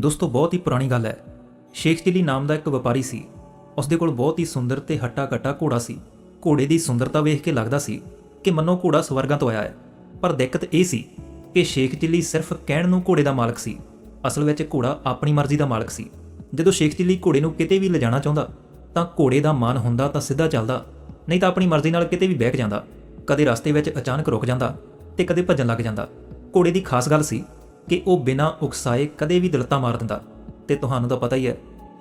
ਦੋਸਤੋ, ਬਹੁਤ ਹੀ ਪੁਰਾਣੀ ਗੱਲ ਹੈ। ਸ਼ੇਖ ਚਿਲੀ ਨਾਮ ਦਾ ਇੱਕ ਵਪਾਰੀ ਸੀ। ਉਸ ਦੇ ਕੋਲ ਬਹੁਤ ਹੀ ਸੁੰਦਰ ਤੇ ਹੱਟਾ-ਕੱਟਾ ਘੋੜਾ ਸੀ। ਘੋੜੇ ਦੀ ਸੁੰਦਰਤਾ ਵੇਖ ਕੇ ਲੱਗਦਾ ਸੀ ਕਿ ਮੰਨੋ ਘੋੜਾ ਸਵਰਗਾਂ ਤੋਂ ਆਇਆ ਹੈ। ਪਰ ਦਿੱਕਤ ਇਹ ਸੀ ਕਿ ਸ਼ੇਖ ਚਿੱਲੀ ਸਿਰਫ ਕਹਿਣ ਨੂੰ ਘੋੜੇ ਦਾ ਮਾਲਕ ਸੀ। ਅਸਲ ਵਿੱਚ ਘੋੜਾ ਆਪਣੀ ਮਰਜ਼ੀ ਦਾ ਮਾਲਕ ਸੀ। ਜਦੋਂ ਸ਼ੇਖ ਚਿੱਲੀ ਘੋੜੇ ਨੂੰ ਕਿਤੇ ਵੀ ਲਿਜਾਣਾ ਚਾਹੁੰਦਾ, ਤਾਂ ਘੋੜੇ ਦਾ ਮਨ ਹੁੰਦਾ ਤਾਂ ਸਿੱਧਾ ਚੱਲਦਾ, ਨਹੀਂ ਤਾਂ ਆਪਣੀ ਮਰਜ਼ੀ ਨਾਲ ਕਿਤੇ ਵੀ ਬਹਿਕ ਜਾਂਦਾ। ਕਦੇ ਰਸਤੇ ਵਿੱਚ ਅਚਾਨਕ ਰੁਕ ਜਾਂਦਾ ਤੇ ਕਦੇ ਭੱਜਣ ਲੱਗ ਜਾਂਦਾ। ਘੋੜੇ ਦੀ ਖਾਸ ਗੱਲ ਸੀ ਕਿ ਉਹ ਬਿਨਾਂ ਉਕਸਾਏ ਕਦੇ ਵੀ ਦਲਤਾ ਮਾਰ ਦਿੰਦਾ। ਤੇ ਤੁਹਾਨੂੰ ਤਾਂ ਪਤਾ ਹੀ ਹੈ,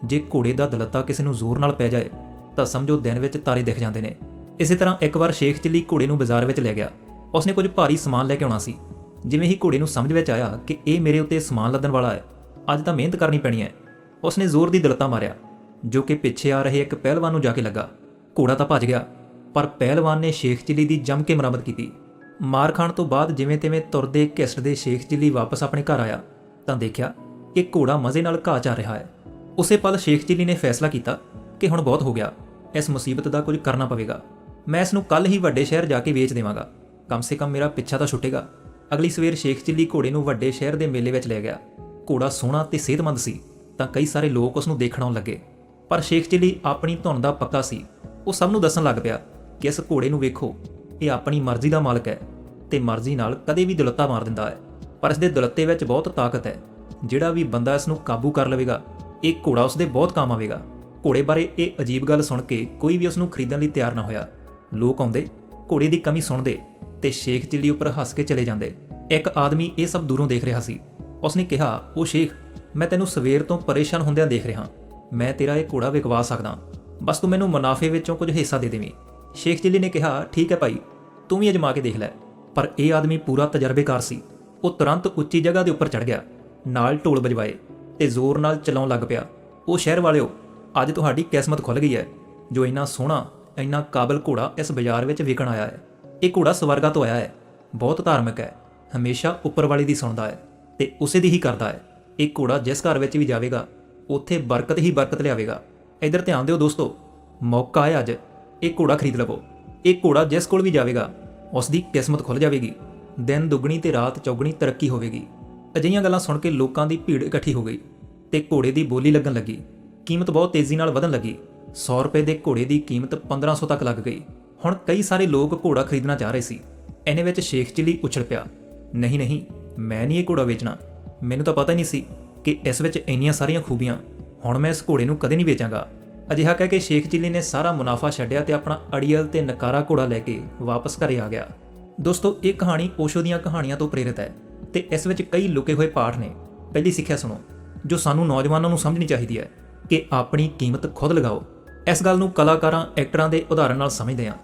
ਜੇ ਘੋੜੇ ਦਾ ਦਲਤਾ ਕਿਸੇ ਨੂੰ ਜ਼ੋਰ ਨਾਲ ਪੈ ਜਾਏ, ਤਾਂ ਸਮਝੋ ਦਿਨ ਵਿੱਚ ਤਾਰੇ ਦਿਖ ਜਾਂਦੇ ਨੇ। ਇਸੇ ਤਰ੍ਹਾਂ ਇੱਕ ਵਾਰ ਸ਼ੇਖ ਚਿੱਲੀ ਘੋੜੇ ਨੂੰ ਬਾਜ਼ਾਰ ਵਿੱਚ ਲੈ ਗਿਆ। ਉਸਨੇ ਕੁਝ ਭਾਰੀ ਸਮਾਨ ਲੈ ਕੇ ਆਉਣਾ ਸੀ। ਜਿਵੇਂ ਹੀ ਘੋੜੇ ਨੂੰ ਸਮਝ ਵਿੱਚ ਆਇਆ ਕਿ ਇਹ ਮੇਰੇ ਉੱਤੇ ਸਮਾਨ ਲੱਦਣ ਵਾਲਾ ਹੈ, ਅੱਜ ਤਾਂ ਮਿਹਨਤ ਕਰਨੀ ਪੈਣੀ ਹੈ। ਉਸਨੇ ਜ਼ੋਰ ਦੀ ਦਲਤਾ ਮਾਰਿਆ, ਜੋ ਕਿ ਪਿੱਛੇ ਆ ਰਹੇ ਇੱਕ ਪਹਿਲਵਾਨ ਨੂੰ ਜਾ ਕੇ ਲੱਗਾ। ਘੋੜਾ ਤਾਂ ਭੱਜ ਗਿਆ, ਪਰ ਪਹਿਲਵਾਨ ਨੇ ਸ਼ੇਖ ਚਿੱਲੀ ਦੀ ਜੰਮ ਕੇ ਮੁਰੰਮਤ ਕੀਤੀ। ਮਾਰ ਖਾਣ ਤੋਂ ਬਾਅਦ ਜਿਵੇਂ ਤਿਵੇਂ ਤੁਰਦੇ ਘਿਸਟ ਦੇ ਸ਼ੇਖ ਚਿੱਲੀ ਵਾਪਸ ਆਪਣੇ ਘਰ ਆਇਆ, ਤਾਂ ਦੇਖਿਆ ਕਿ ਘੋੜਾ ਮਜ਼ੇ ਨਾਲ ਘਾਹ ਚਾ ਰਿਹਾ ਹੈ। ਉਸੇ ਪਲ ਸ਼ੇਖ ਚਿੱਲੀ ਨੇ ਫੈਸਲਾ ਕੀਤਾ ਕਿ ਹੁਣ ਬਹੁਤ ਹੋ ਗਿਆ, ਇਸ ਮੁਸੀਬਤ ਦਾ ਕੁਝ ਕਰਨਾ ਪਵੇਗਾ। ਮੈਂ ਇਸ ਨੂੰ ਕੱਲ ਹੀ ਵੱਡੇ ਸ਼ਹਿਰ ਜਾ ਕੇ ਵੇਚ ਦੇਵਾਂਗਾ। ਕਮ ਸੇ ਕਮ ਮੇਰਾ ਪਿੱਛਾ ਤਾਂ ਛੁੱਟੇਗਾ। ਅਗਲੀ ਸਵੇਰ ਸ਼ੇਖ ਚਿੱਲੀ ਘੋੜੇ ਨੂੰ ਵੱਡੇ ਸ਼ਹਿਰ ਦੇ ਮੇਲੇ ਵਿੱਚ ਲੈ ਗਿਆ। ਘੋੜਾ ਸੋਹਣਾ ਤੇ ਸਿਹਤਮੰਦ ਸੀ, ਤਾਂ ਕਈ ਸਾਰੇ ਲੋਕ ਉਸ ਨੂੰ ਦੇਖਣ ਆਉਣ ਲੱਗੇ। ਪਰ ਸ਼ੇਖ ਚਿੱਲੀ ਆਪਣੀ ਧੁਨ ਦਾ ਪੱਕਾ ਸੀ। ਉਹ ਸਭ ਨੂੰ ਦੱਸਣ ਲੱਗ ਪਿਆ ਕਿ ਇਸ ਘੋੜੇ ਨੂੰ ਵੇਖੋ। ਇਹ ਆਪਣੀ ਮਰਜ਼ੀ ਦਾ ਮਾਲਕ ਹੈ ਤੇ ਮਰਜ਼ੀ ਨਾਲ ਕਦੇ ਵੀ ਦੁਲੱਤਾ ਮਾਰ ਦਿੰਦਾ ਹੈ। ਪਰ ਇਸ ਦੇ ਦੁਲੱਤੇ ਵਿੱਚ ਬਹੁਤ ਤਾਕਤ ਹੈ। ਜਿਹੜਾ ਵੀ ਬੰਦਾ ਇਸ ਨੂੰ ਕਾਬੂ ਕਰ ਲਵੇਗਾ, ਇਹ ਘੋੜਾ ਉਸ ਦੇ ਬਹੁਤ ਕੰਮ ਆਵੇਗਾ। ਘੋੜੇ ਬਾਰੇ ਇਹ ਅਜੀਬ ਗੱਲ ਸੁਣ ਕੇ ਕੋਈ ਵੀ ਉਸ ਨੂੰ ਖਰੀਦਣ ਲਈ ਤਿਆਰ ਨਾ ਹੋਇਆ। ਲੋਕ ਆਉਂਦੇ, ਘੋੜੇ ਦੀ ਕਮੀ ਸੁਣਦੇ ਤੇ ਸ਼ੇਖ ਚਿੱਲੀ ਉੱਪਰ ਹੱਸ ਕੇ ਚਲੇ ਜਾਂਦੇ। ਇੱਕ ਆਦਮੀ ਇਹ ਸਭ ਦੂਰੋਂ ਦੇਖ ਰਿਹਾ ਸੀ। ਉਸਨੇ ਕਿਹਾ, ਉਹ ਸ਼ੇਖ, ਮੈਂ ਤੈਨੂੰ ਸਵੇਰ ਤੋਂ ਪਰੇਸ਼ਾਨ ਹੁੰਦਿਆਂ ਦੇਖ ਰਿਹਾ। ਮੈਂ ਤੇਰਾ ਇਹ ਘੋੜਾ ਵਿਕਵਾ ਸਕਦਾ। ਬਸ ਤੂੰ ਮੈਨੂੰ ਮੁਨਾਫੇ ਵਿੱਚੋਂ ਕੁਝ ਹਿੱਸਾ ਦੇ ਦੇਵੀਂ। ਸ਼ੇਖ ਚਿੱਲੀ ਨੇ ਕਿਹਾ, ਠੀਕ ਹੈ ਭਾਈ, ਤੂੰ ਵੀ ਅਜਮਾ ਕੇ ਦੇਖ ਲੈ। ਪਰ ਇਹ ਆਦਮੀ ਪੂਰਾ ਤਜਰਬੇਕਾਰ ਸੀ। ਉਹ ਤੁਰੰਤ ਉੱਚੀ ਜਗ੍ਹਾ ਦੇ ਉੱਪਰ ਚੜ ਗਿਆ, ਨਾਲ ਢੋਲ ਵਜਵਾਏ ਤੇ ਜ਼ੋਰ ਨਾਲ ਚਲਾਉਣ ਲੱਗ ਪਿਆ। ਉਹ ਸ਼ਹਿਰ ਵਾਲਿਓ, ਅੱਜ ਤੁਹਾਡੀ ਕਿਸਮਤ ਖੁੱਲ ਗਈ ਹੈ, ਜੋ ਇੰਨਾ ਸੋਹਣਾ, ਇੰਨਾ ਕਾਬਲ ਘੋੜਾ ਇਸ ਬਾਜ਼ਾਰ ਵਿੱਚ ਵਿਕਣ ਆਇਆ ਹੈ। ਇਹ ਘੋੜਾ ਸਵਰਗਾ ਤੋਂ ਆਇਆ ਹੈ, ਬਹੁਤ ਧਾਰਮਿਕ ਹੈ, ਹਮੇਸ਼ਾ ਉੱਪਰ ਵਾਲੇ ਦੀ ਸੁਣਦਾ ਹੈ ਤੇ ਉਸੇ ਦੀ ਹੀ ਕਰਦਾ ਹੈ। ਇਹ ਘੋੜਾ ਜਿਸ ਘਰ ਵਿੱਚ ਵੀ ਜਾਵੇਗਾ, ਉੱਥੇ ਬਰਕਤ ਹੀ ਬਰਕਤ ਲਿਆਵੇਗਾ। ਇਧਰ ਧਿਆਨ ਦਿਓ ਦੋਸਤੋ, ਮੌਕਾ ਹੈ ਅੱਜ। ਇਹ ਘੋੜਾ ਖਰੀਦ ਲਵੋ। ਇਹ ਘੋੜਾ ਜਿਸ ਕੋਲ ਵੀ ਜਾਵੇਗਾ ਉਸ ਦੀ ਕਿਸਮਤ ਖੁੱਲ ਜਾਵੇਗੀ। ਦਿਨ ਦੁੱਗਣੀ ਤੇ ਰਾਤ ਚੌਗਣੀ ਤਰੱਕੀ ਹੋਵੇਗੀ। ਅਜਿਹੀਆਂ ਗੱਲਾਂ ਸੁਣ ਕੇ ਲੋਕਾਂ ਦੀ ਭੀੜ ਇਕੱਠੀ ਹੋ ਗਈ ਤੇ ਘੋੜੇ ਦੀ ਬੋਲੀ ਲੱਗਣ ਲੱਗੀ। ਕੀਮਤ ਬਹੁਤ ਤੇਜ਼ੀ ਨਾਲ ਵਧਣ ਲੱਗੀ। 100 ਰੁਪਏ ਦੇ ਘੋੜੇ ਦੀ ਕੀਮਤ 1500 ਤੱਕ ਲੱਗ ਗਈ। ਹੁਣ ਕਈ ਸਾਰੇ ਲੋਕ ਘੋੜਾ ਖਰੀਦਣਾ ਚਾਹ ਰਹੇ ਸੀ। ਇਹਨੇ ਵਿੱਚ ਸ਼ੇਖ ਚਿੱਲੀ ਉਛਲ ਪਿਆ। ਨਹੀਂ ਨਹੀਂ, ਮੈਂ ਨਹੀਂ ਇਹ ਘੋੜਾ ਵੇਚਣਾ। ਮੈਨੂੰ ਤਾਂ ਪਤਾ ਹੀ ਨਹੀਂ ਸੀ ਕਿ ਇਸ ਵਿੱਚ ਇੰਨੀਆਂ ਸਾਰੀਆਂ ਖੂਬੀਆਂ। ਹੁਣ ਮੈਂ ਇਸ ਘੋੜੇ ਨੂੰ ਕਦੇ ਨਹੀਂ ਵੇਚਾਂਗਾ। ਅਜਿਹਾ ਕਹਿ ਕੇ ਸ਼ੇਖ ਚਿੱਲੀ ਨੇ ਸਾਰਾ ਮੁਨਾਫਾ ਛੱਡਿਆ ਤੇ ਆਪਣਾ ਅੜੀਅਲ ਤੇ ਨਕਾਰਾ ਘੋੜਾ ਲੈ ਕੇ ਵਾਪਸ ਘਰੇ ਆ ਗਿਆ। ਦੋਸਤੋ, ਇਹ ਕਹਾਣੀ ਓਸ਼ੋ ਦੀਆਂ ਕਹਾਣੀਆਂ ਤੋਂ ਪ੍ਰੇਰਿਤ ਹੈ ਤੇ ਇਸ ਵਿੱਚ ਕਈ ਲੁਕੇ ਹੋਏ ਪਾਠ ਨੇ। ਪਹਿਲੀ ਸਿੱਖਿਆ ਸੁਣੋ, ਜੋ ਸਾਨੂੰ ਨੌਜਵਾਨਾਂ ਨੂੰ ਸਮਝਣੀ ਚਾਹੀਦੀ ਹੈ ਕਿ ਆਪਣੀ ਕੀਮਤ ਖੁਦ ਲਗਾਓ। ਇਸ ਗੱਲ ਨੂੰ ਕਲਾਕਾਰਾਂ, ਐਕਟਰਾਂ ਦੇ ਉਦਾਹਰਣ ਨਾਲ ਸਮਝਦੇ ਹਾਂ।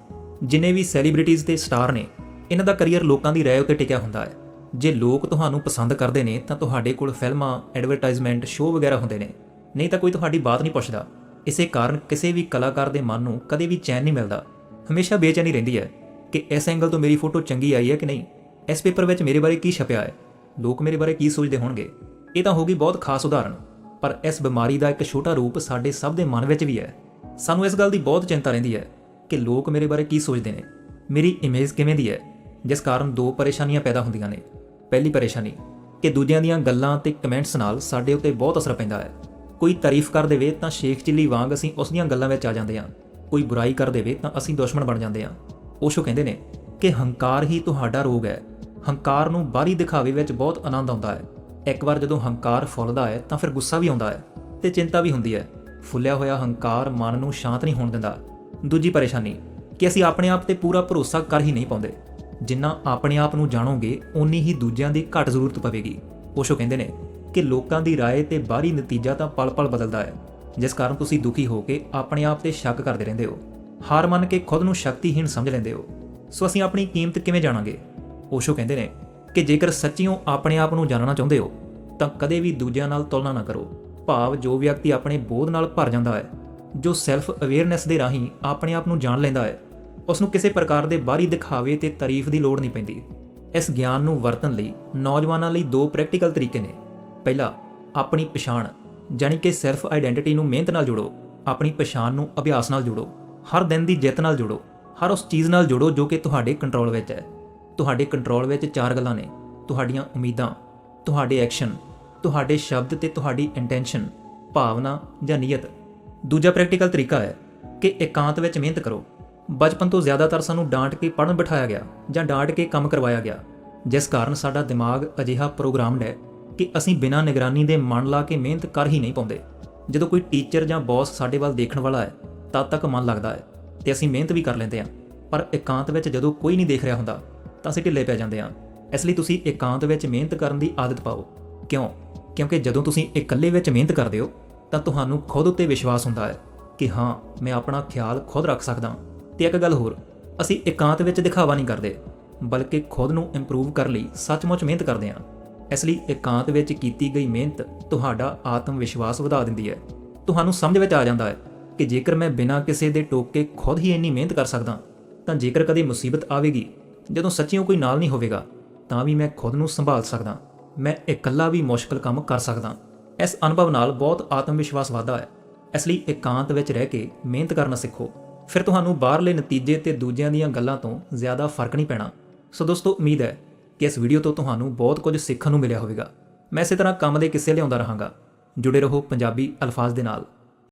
ਜਿਨੇ ਵੀ ਸੈਲੀਬ੍ਰਿਟੀਜ਼ ਤੇ ਸਟਾਰ ਨੇ, ਇਹਨਾਂ ਦਾ ਕੈਰੀਅਰ ਲੋਕਾਂ ਦੀ ਰਾਏ ਉੱਤੇ ਟਿਕਿਆ ਹੁੰਦਾ ਹੈ। ਜੇ ਲੋਕ ਤੁਹਾਨੂੰ ਪਸੰਦ ਕਰਦੇ ਨੇ, ਤਾਂ ਤੁਹਾਡੇ ਕੋਲ ਫਿਲਮਾਂ, ਐਡਵਰਟਾਈਜ਼ਮੈਂਟ, ਸ਼ੋਅ ਵਗੈਰਾ ਹੁੰਦੇ ਨੇ। ਨਹੀਂ ਤਾਂ ਕੋਈ ਤੁਹਾਡੀ ਬਾਤ ਨਹੀਂ ਪੁੱਛਦਾ। ਇਸੇ ਕਾਰਨ ਕਿਸੇ ਵੀ ਕਲਾਕਾਰ ਦੇ ਮਨ ਨੂੰ ਕਦੇ ਵੀ ਚੈਨ ਨਹੀਂ ਮਿਲਦਾ। ਹਮੇਸ਼ਾ ਬੇਚੈਨੀ ਰਹਿੰਦੀ ਹੈ ਕਿ ਇਸ ਐਂਗਲ ਤੋਂ ਮੇਰੀ ਫੋਟੋ ਚੰਗੀ ਆਈ ਹੈ ਕਿ ਨਹੀਂ। ਇਸ ਪੇਪਰ ਵਿੱਚ ਮੇਰੇ ਬਾਰੇ ਕੀ ਛਪਿਆ ਹੈ? ਲੋਕ ਮੇਰੇ ਬਾਰੇ ਕੀ ਸੋਚਦੇ ਹੋਣਗੇ? ਇਹ ਤਾਂ ਹੋਗੀ ਬਹੁਤ ਖਾਸ ਉਦਾਹਰਣ, ਪਰ ਇਸ ਬਿਮਾਰੀ ਦਾ ਇੱਕ ਛੋਟਾ ਰੂਪ ਸਾਡੇ ਸਭ ਦੇ ਮਨ ਵਿੱਚ ਵੀ ਹੈ। ਸਾਨੂੰ ਇਸ ਗੱਲ ਦੀ ਬਹੁਤ ਚਿੰਤਾ ਰਹਿੰਦੀ ਹੈ ਕਿ ਲੋਕ ਮੇਰੇ ਬਾਰੇ ਕੀ ਸੋਚਦੇ ਨੇ। ਮੇਰੀ ਇਮੇਜ ਕਿਵੇਂ ਦੀ ਹੈ? ਜਿਸ ਕਾਰਨ ਦੋ ਪਰੇਸ਼ਾਨੀਆਂ ਪੈਦਾ ਹੁੰਦੀਆਂ ਨੇ। ਪਹਿਲੀ ਪਰੇਸ਼ਾਨੀ, ਕਿ ਦੂਜਿਆਂ ਦੀਆਂ ਗੱਲਾਂ ਤੇ ਕਮੈਂਟਸ ਨਾਲ ਸਾਡੇ ਉੱਤੇ ਬਹੁਤ ਅਸਰ ਪੈਂਦਾ ਹੈ। ਕੋਈ ਤਾਰੀਫ ਕਰ ਦੇਵੇ ਤਾਂ ਸ਼ੇਖ ਚਿੱਲੀ ਵਾਂਗ ਅਸੀਂ ਉਸ ਦੀਆਂ ਗੱਲਾਂ ਵਿੱਚ ਆ ਜਾਂਦੇ ਹਾਂ। ਕੋਈ ਬੁਰਾਈ ਕਰ ਦੇਵੇ ਤਾਂ ਅਸੀਂ ਦੁਸ਼ਮਣ ਬਣ ਜਾਂਦੇ ਹਾਂ। ਓਸ਼ੋ ਕਹਿੰਦੇ ਨੇ ਕਿ ਹੰਕਾਰ ਹੀ ਤੁਹਾਡਾ ਰੋਗ ਹੈ। ਹੰਕਾਰ ਨੂੰ ਬਾਹਰੀ ਦਿਖਾਵੇ ਵਿੱਚ ਬਹੁਤ ਆਨੰਦ ਆਉਂਦਾ ਹੈ। ਇੱਕ ਵਾਰ ਜਦੋਂ ਹੰਕਾਰ ਫੁੱਲਦਾ ਹੈ ਤਾਂ ਫਿਰ ਗੁੱਸਾ ਵੀ ਆਉਂਦਾ ਹੈ ਤੇ ਚਿੰਤਾ ਵੀ ਹੁੰਦੀ ਹੈ। ਫੁੱਲਿਆ ਹੋਇਆ ਹੰਕਾਰ ਮਨ ਨੂੰ ਸ਼ਾਂਤ ਨਹੀਂ ਹੋਣ ਦਿੰਦਾ। ਦੂਜੀ ਪਰੇਸ਼ਾਨੀ, ਕਿ ਅਸੀਂ ਆਪਣੇ ਆਪ ਤੇ ਪੂਰਾ ਭਰੋਸਾ ਕਰ ਹੀ ਨਹੀਂ ਪਾਉਂਦੇ। ਜਿੰਨਾ ਆਪਣੇ ਆਪ ਨੂੰ ਜਾਣੋਗੇ, ਓਨੀ ਹੀ ਦੂਜਿਆਂ ਦੀ ਘੱਟ ਜ਼ਰੂਰਤ ਪਵੇਗੀ। ਓਸ਼ੋ ਕਹਿੰਦੇ ਨੇ ਕਿ ਲੋਕਾਂ ਦੀ رائے ਤੇ ਬਾਹਰੀ ਨਤੀਜਾ ਤਾਂ ਪਲ-ਪਲ ਬਦਲਦਾ ਹੈ ਜਿਸ ਕਾਰਨ ਤੁਸੀਂ ਦੁਖੀ ਹੋ ਕੇ ਆਪਣੇ ਆਪ ਤੇ ਸ਼ੱਕ ਕਰਦੇ ਰਹਿੰਦੇ ਹੋ ਹਾਰ ਮੰਨ ਕੇ ਖੁਦ ਨੂੰ ਸ਼ਕਤੀਹੀਣ ਸਮਝ ਲੈਂਦੇ ਹੋ ਸੋ ਅਸੀਂ ਆਪਣੀ ਕੀਮਤ ਕਿਵੇਂ ਜਾਣਾਂਗੇ ਓਸ਼ੋ ਕਹਿੰਦੇ ਨੇ ਕਿ ਜੇਕਰ ਸੱਚੀਓ ਆਪਣੇ ਆਪ ਨੂੰ ਜਾਣਨਾ ਚਾਹੁੰਦੇ ਹੋ ਤਾਂ ਕਦੇ ਵੀ ਦੂਜਿਆਂ ਨਾਲ ਤੁਲਨਾ ਨਾ ਕਰੋ ਭਾਵ ਜੋ ਵਿਅਕਤੀ ਆਪਣੇ ਬੋਧ ਨਾਲ ਭਰ ਜਾਂਦਾ ਹੈ ਜੋ ਸੈਲਫ ਅਵੇਅਰਨੈਸ ਦੇ ਰਾਹੀਂ ਆਪਣੇ ਆਪ ਨੂੰ ਜਾਣ ਲੈਂਦਾ ਹੈ ਉਸ ਨੂੰ ਕਿਸੇ ਪ੍ਰਕਾਰ ਦੇ ਬਾਹਰੀ ਦਿਖਾਵੇ ਤੇ ਤਾਰੀਫ ਦੀ ਲੋੜ ਨਹੀਂ ਪੈਂਦੀ ਇਸ ਗਿਆਨ ਨੂੰ ਵਰਤਣ ਲਈ ਨੌਜਵਾਨਾਂ ਲਈ ਦੋ ਪ੍ਰੈਕਟੀਕਲ ਤਰੀਕੇ ਨੇ ਪਹਿਲਾ ਆਪਣੀ ਪਛਾਣ ਜਾਨੀ ਕਿ ਸੈਲਫ ਆਇਡੈਂਟੀਟੀ ਨੂੰ ਮਿਹਨਤ ਨਾਲ ਜੋੜੋ, ਆਪਣੀ ਪਛਾਣ ਨੂੰ ਅਭਿਆਸ ਨਾਲ ਜੋੜੋ, ਹਰ ਦਿਨ ਦੀ ਜਿੱਤ ਨਾਲ ਜੋੜੋ, ਹਰ ਉਸ ਚੀਜ਼ ਨਾਲ ਜੋੜੋ ਜੋ ਕਿ ਤੁਹਾਡੇ ਕੰਟਰੋਲ ਵਿੱਚ ਹੈ। ਤੁਹਾਡੇ ਕੰਟਰੋਲ ਵਿੱਚ ਚਾਰ ਗੱਲਾਂ ਨੇ, ਤੁਹਾਡੀਆਂ ਉਮੀਦਾਂ, ਤੁਹਾਡੇ ਐਕਸ਼ਨ ਤੁਹਾਡੇ ਸ਼ਬਦ ਤੇ ਤੁਹਾਡੀ ਇੰਟੈਂਸ਼ਨ ਭਾਵਨਾ ਜਾਂ ਨੀਅਤ। ਦੂਜਾ ਪ੍ਰੈਕਟੀਕਲ ਤਰੀਕਾ ਹੈ ਕਿ ਇਕਾਂਤ ਵਿੱਚ ਮਿਹਨਤ ਕਰੋ। ਬਚਪਨ ਤੋਂ ਜ਼ਿਆਦਾਤਰ ਸਾਨੂੰ ਡਾਂਟ ਕੇ ਪੜਨ ਬਿਠਾਇਆ ਗਿਆ ਜਾਂ ਡਾਂਟ ਕੇ ਕੰਮ ਕਰਵਾਇਆ ਗਿਆ, ਜਿਸ ਕਾਰਨ ਸਾਡਾ ਦਿਮਾਗ ਅਜਿਹਾ ਪ੍ਰੋਗਰਾਮਡ ਹੈ ਕਿ ਅਸੀਂ ਬਿਨਾਂ ਨਿਗਰਾਨੀ ਦੇ ਮਨ ਲਾ ਕੇ ਮਿਹਨਤ ਕਰ ਹੀ ਨਹੀਂ ਪਾਉਂਦੇ। ਜਦੋਂ ਕੋਈ ਟੀਚਰ ਜਾਂ ਬੌਸ ਸਾਡੇ ਵੱਲ ਦੇਖਣ ਵਾਲਾ ਹੈ, ਤਦ ਤੱਕ ਮਨ ਲੱਗਦਾ ਹੈ ਤੇ ਅਸੀਂ ਮਿਹਨਤ ਵੀ ਕਰ ਲੈਂਦੇ ਹਾਂ। ਪਰ ਇਕਾਂਤ ਵਿੱਚ ਜਦੋਂ ਕੋਈ ਨਹੀਂ ਦੇਖ ਰਿਹਾ ਹੁੰਦਾ, ਤਾਂ ਅਸੀਂ ਢਿੱਲੇ ਪੈ ਜਾਂਦੇ ਹਾਂ। ਇਸ ਲਈ ਤੁਸੀਂ ਇਕਾਂਤ ਵਿੱਚ ਮਿਹਨਤ ਕਰਨ ਦੀ ਆਦਤ ਪਾਓ। ਕਿਉਂ? ਕਿਉਂਕਿ ਜਦੋਂ ਤੁਸੀਂ ਇਕੱਲੇ ਵਿੱਚ ਮਿਹਨਤ ਕਰਦੇ ਹੋ, ਤਾਂ ਤੁਹਾਨੂੰ ਖੁਦ ਉੱਤੇ ਵਿਸ਼ਵਾਸ ਹੁੰਦਾ ਹੈ ਕਿ ਹਾਂ, ਮੈਂ ਆਪਣਾ ਖਿਆਲ ਖੁਦ ਰੱਖ ਸਕਦਾ ਤੇ ਇੱਕ ਗੱਲ ਹੋਰ, ਅਸੀਂ ਇਕਾਂਤ ਵਿੱਚ ਦਿਖਾਵਾ ਨਹੀਂ ਕਰਦੇ, ਬਲਕਿ ਖੁਦ ਨੂੰ ਇੰਪਰੂਵ ਕਰਨ ਲਈ ਸੱਚਮੁੱਚ ਮਿਹਨਤ ਕਰਦੇ ਹਾਂ। ਇਸ ਲਈ ਇਕਾਂਤ ਵਿੱਚ ਕੀਤੀ ਗਈ ਮਿਹਨਤ ਤੁਹਾਡਾ ਆਤਮ ਵਿਸ਼ਵਾਸ ਵਧਾ ਦਿੰਦੀ ਹੈ। ਤੁਹਾਨੂੰ ਸਮਝ ਵਿੱਚ ਆ ਜਾਂਦਾ ਹੈ ਕਿ ਜੇਕਰ ਮੈਂ ਬਿਨਾਂ ਕਿਸੇ ਦੇ ਟੋਕੇ ਖੁਦ ਹੀ ਇੰਨੀ ਮਿਹਨਤ ਕਰ ਸਕਦਾ, ਤਾਂ ਜੇਕਰ ਕਦੇ ਮੁਸੀਬਤ ਆਵੇਗੀ, ਜਦੋਂ ਸੱਚਿਓ ਕੋਈ ਨਾਲ ਨਹੀਂ ਹੋਵੇਗਾ, ਤਾਂ ਵੀ ਮੈਂ ਖੁਦ ਨੂੰ ਸੰਭਾਲ ਸਕਦਾ। ਮੈਂ ਇਕੱਲਾ ਵੀ ਮੁਸ਼ਕਲ ਕੰਮ ਕਰ ਸਕਦਾ। ਇਸ ਅਨੁਭਵ ਨਾਲ ਬਹੁਤ ਆਤਮ ਵਿਸ਼ਵਾਸ ਵਧਦਾ ਹੈ। ਇਸ ਲਈ ਇਕਾਂਤ ਵਿੱਚ ਰਹਿ ਕੇ ਮਿਹਨਤ ਕਰਨਾ ਸਿੱਖੋ। ਫਿਰ ਤੁਹਾਨੂੰ ਬਾਹਰਲੇ ਨਤੀਜੇ ਤੇ ਦੂਜਿਆਂ ਦੀਆਂ ਗੱਲਾਂ ਤੋਂ ਜ਼ਿਆਦਾ ਫ਼ਰਕ ਨਹੀਂ ਪੈਣਾ। ਸੋ ਦੋਸਤੋ, ਉਮੀਦ ਹੈ ਕਿ ਇਸ ਵੀਡੀਓ ਤੋਂ ਤੁਹਾਨੂੰ ਬਹੁਤ ਕੁਝ ਸਿੱਖਣ ਨੂੰ ਮਿਲਿਆ ਹੋਵੇਗਾ। ਮੈਂ ਇਸੇ ਤਰ੍ਹਾਂ ਕੰਮ ਦੇ ਕਿੱਸੇ ਲਿਆਉਂਦਾ ਰਹਾਂਗਾ। ਜੁੜੇ ਰਹੋ ਪੰਜਾਬੀ ਅਲਫਾਜ਼ ਦੇ ਨਾਲ।